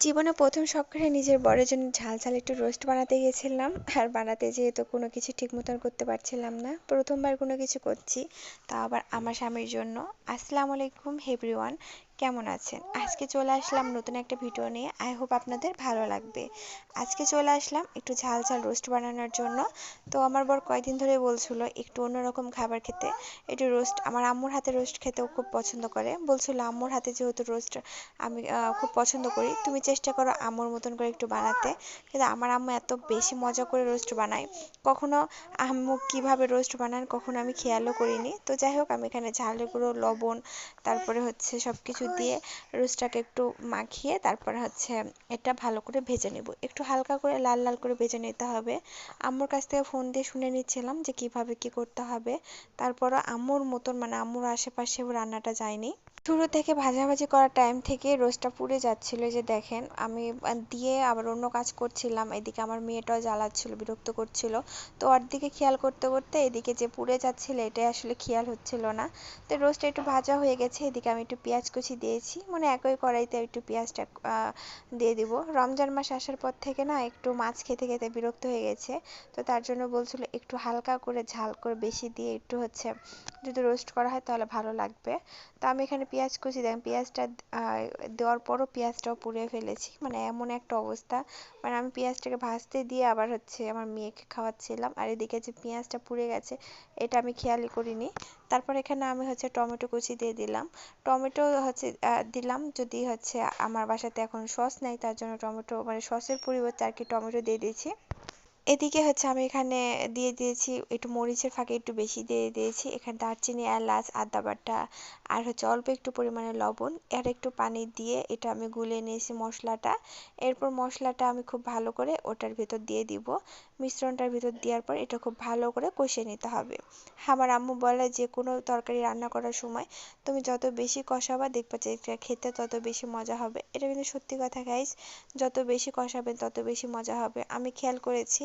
জীবনে প্রথম শখ নিজের বরের জন্য ঝাল ঝাল একটু রোস্ট বানাতে গেছিলাম আর বানাতে যেয়ে তো কোনো কিছু ঠিক মতন করতে পারছিলাম না। প্রথমবার কোনো কিছু করছি, তা আবার আমার স্বামীর জন্য। আসসালামু আলাইকুম হেভরিওয়ান কেমন আছেন? আজকে চলে আসলাম নতুন একটা ভিডিও নিয়ে। আই হোপ আপনাদের ভালো লাগবে। আজকে চলে আসলাম একটু ঝাল ঝাল রোস্ট বানানোর জন্য। তো আমার বর কয়েকদিন ধরে বলছিল একটু অন্যরকম খাবার খেতে। একটু রোস্ট, আমার আম্মুর হাতে রোস্ট খেতেও খুব পছন্দ করে। বলছিল, আম্মুর হাতে যেহেতু রোস্ট আমি খুব পছন্দ করি, তুমি চেষ্টা করো আম্মুর মতন করে একটু বানাতে। কিন্তু আমার আম্মু এত বেশি মজা করে রোস্ট বানায়। কখনো আম্মু কীভাবে রোস্ট বানান কখনো আমি খেয়ালও করিনি। তো যাই হোক, আমি এখানে ঝালের গুঁড়ো, লবণ, তারপরে হচ্ছে সব কিছু দিয়ে রোস্টটাকে একটু মাখিয়ে তারপর হচ্ছে এটা ভালো করে ভেজে নেব। একটু হালকা করে লাল লাল করে ভেজে নিতে হবে। আম্মুর কাছ থেকে ফোন দিয়ে শুনে নিচ্ছিলাম যে কীভাবে কি করতে হবে। তারপরও আম্মুর মতন মানে আম্মুর আশেপাশে রান্নাটা যায়নি। শুরু থেকে ভাজাভাজি করার টাইম থেকে রোস্টটা পুড়ে যাচ্ছিল যে দেখেন, আমি দিয়ে আবার অন্য কাজ করছিলাম, এদিকে আমার মেয়েটাও জ্বালাচ্ছিল, বিরক্ত করছিল। তো ওর দিকে খেয়াল করতে করতে এদিকে যে পুড়ে যাচ্ছিল, এটাই আসলে খেয়াল হচ্ছিল না। তো রোস্টটা একটু ভাজা হয়ে গেছে, এদিকে আমি একটু পেঁয়াজ কুচি দিয়েছি মানে একই কড়াইতে একটু পেঁয়াজটা দিয়ে দিব। রমজান মাস আসার পর থেকে না একটু মাছ খেতে খেতে বিরক্ত হয়ে গেছে। তো তার জন্য বলছিল একটু হালকা করে ঝাল করে বেশি দিয়ে একটু হচ্ছে, যদি রোস্ট করা হয় তাহলে ভালো লাগবে। তো আমি এখানে পেঁয়াজ কুচি, দেখেন পেঁয়াজটা দেওয়ার পরও পেঁয়াজটাও পুড়ে ফেলেছি। মানে এমন একটা অবস্থা। মানে আমি পেঁয়াজটাকে ভাজতে দিয়ে আবার হচ্ছে আমার মেয়েকে খাওয়াচ্ছিলাম। আর এদিকে যে পেঁয়াজটা পুড়ে গেছে, এটা আমি খেয়ালই করিনি। তারপর এখানে আমি হচ্ছে টমেটো কুচি দিয়ে দিলাম। টমেটো হচ্ছে দিলাম যদি হচ্ছে আমার বাসাতে এখন সস নেই, তার জন্য টমেটো মানে সসের পরিবর্তে আর কি টমেটো দিয়ে দিয়েছি। এদিকে হচ্ছে আমি এখানে দিয়ে দিয়েছি, একটু মরিচের ফাঁকে একটু বেশি দিয়ে দিয়েছি। এখানে দারচিনি, এলাচ, আদা বাটা আর হচ্ছে অল্প একটু পরিমাণে লবণ, আর একটু পানি দিয়ে এটা আমি গুলিয়ে নিয়েছি মশলাটা। এরপর মশলাটা আমি খুব ভালো করে ওটার ভিতর দিয়ে দিব। মিশ্রণটার ভিতর দেওয়ার পর এটা খুব ভালো করে কষিয়ে নিতে হবে। আমার আম্মু বলে যে, কোনো তরকারি রান্না করার সময় তুমি যত বেশি কষাবা দেখবে যে খেতে তত বেশি মজা হবে। এটা কিন্তু সত্যি কথা গাইস যত বেশি কষাবেন তত বেশি মজা হবে। আমি খেয়াল করেছি,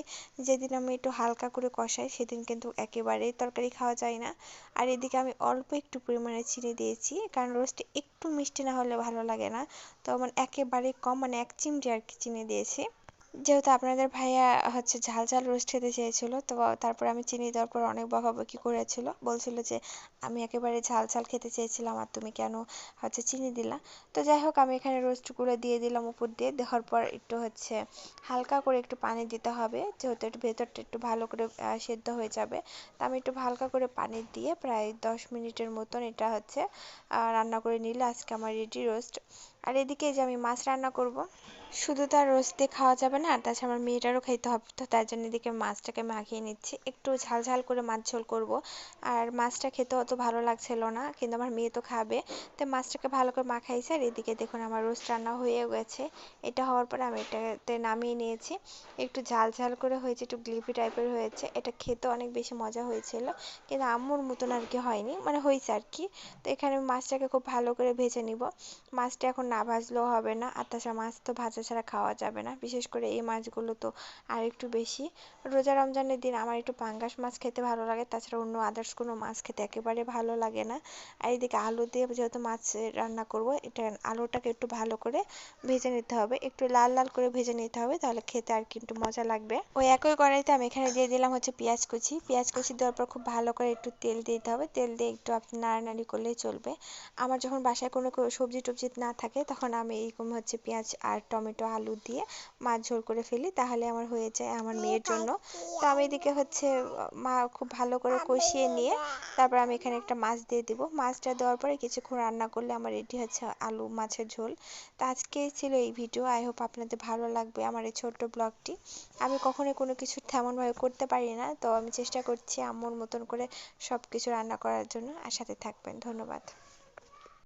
যেদিন আমি একটু হালকা করে কষাই সেদিন কিন্তু একেবারেই তরকারি খাওয়া যায় না। আর এদিকে আমি অল্প একটু পরিমাণে চিনি দিয়েছি, কারণ রোস্টে একটু মিষ্টি না হলে ভালো লাগে না। তো আমার একেবারে কম মানে এক চিমটি আর কি চিনি দিয়েছি। যেহেতু আপনাদের ভাইয়া হচ্ছে ঝাল ঝাল রোস্ট খেতে চেয়েছিল, তো তারপর আমি চিনি দেওয়ার পর অনেক বকাবকি করেছিল। বলছিল যে, আমি একেবারে ঝাল ঝাল খেতে চেয়েছিলাম আর তুমি কেন হচ্ছে চিনি দিলা? তো যাই হোক, আমি এখানে রোস্টগুলো দিয়ে দিলাম উপর দিয়ে। দেওয়ার পর একটু হচ্ছে হালকা করে একটু পানি দিতে হবে, যেহেতু একটু ভেতরটা একটু ভালো করে সেদ্ধ হয়ে যাবে। তো আমি একটু হালকা করে পানি দিয়ে প্রায় দশ মিনিটের মতন এটা হচ্ছে রান্না করে নিলে আজকে আমার রেডি রোস্ট। আর এদিকে যে আমি মাছ রান্না করব, শুধু তার রোস্ট দিয়ে খাওয়া যাবে না তাছাড়া আমার মেয়েটারও খাইতে হবে, তো তার জন্য এদিকে মাছটাকে মাখিয়ে নিচ্ছি। একটু ঝাল ঝাল করে মাছ ঝোল করব, আর মাছটা খেতে অত ভালো লাগছিল না, কিন্তু আমার মেয়ে তো খাবে। তো মাছটাকে ভালো করে মাখাইছে, আর এদিকে দেখুন আমার রোস্ট রান্না হয়ে গেছে। এটা হওয়ার পরে আমি এটাতে নামিয়ে নিয়েছি। একটু ঝাল ঝাল করে হয়েছে, একটু গ্লিপি টাইপের হয়েছে। এটা খেতে অনেক বেশি মজা হয়েছিল, কিন্তু আম্মুর মতন আর কি হয়নি মানে হয়েছে আর কি। তো এখানে মাছটাকে খুব ভালো করে ভেজে নিব। মাছটা এখন না ভাজলেও হবে না। আর তাছাড়া মাছ তো ভাজা ছাড়া খাওয়া যাবে না। বিশেষ করে এই মাছগুলো তো আর একটু বেশি। রোজা রমজানের দিন আমার একটু পাঙ্গাস মাছ খেতে ভালো লাগে। তাছাড়া অন্য আদার্স কোনো মাছ খেতে একেবারে ভালো লাগে না। আর এদিকে আলু দিয়ে যেহেতু মাছ রান্না করব, এটা আলুটাকে একটু ভালো করে ভেজে নিতে হবে। একটু লাল লাল করে ভেজে নিতে হবে, তাহলে খেতে আর কি একটু মজা লাগবে। ওই একই কড়াইতে আমি এখানে দিয়ে দিলাম হচ্ছে পেঁয়াজ কুচি। পেঁয়াজ কুচি দেওয়ার পর খুব ভালো করে একটু তেল দিতে হবে। তেল দিয়ে একটু আপনি নাড়ানাড়ি করলেই চলবে। আমার যখন বাসায় কোনো সবজি টবজি না থাকে তখন আমি এইরকম হচ্ছে পেঁয়াজ আর টমেটো, আলু দিয়ে মাছ ঝোল করে ফেলি, তাহলে আমার হয়ে যায় আমার মেয়ের জন্য। তো আমি এদিকে হচ্ছে, মা খুব ভালো করে কষিয়ে নিয়ে তারপর আমি এখানে একটা মাছ দিয়ে দিব। মাছটা দেওয়ার পরে কিছুক্ষণ রান্না করলে আমার রেডি হচ্ছে আলু মাছের ঝোল। তো আজকে ছিল এই ভিডিও, আই হোপ আপনাদের ভালো লাগবে আমার এই ছোট্ট ব্লগটি। আমি কখনোই কোনো কিছু তেমনভাবে করতে পারি না, তো আমি চেষ্টা করছি আম্মুর মতন করে সব কিছু রান্না করার জন্য। আর সাথে থাকবেন, ধন্যবাদ।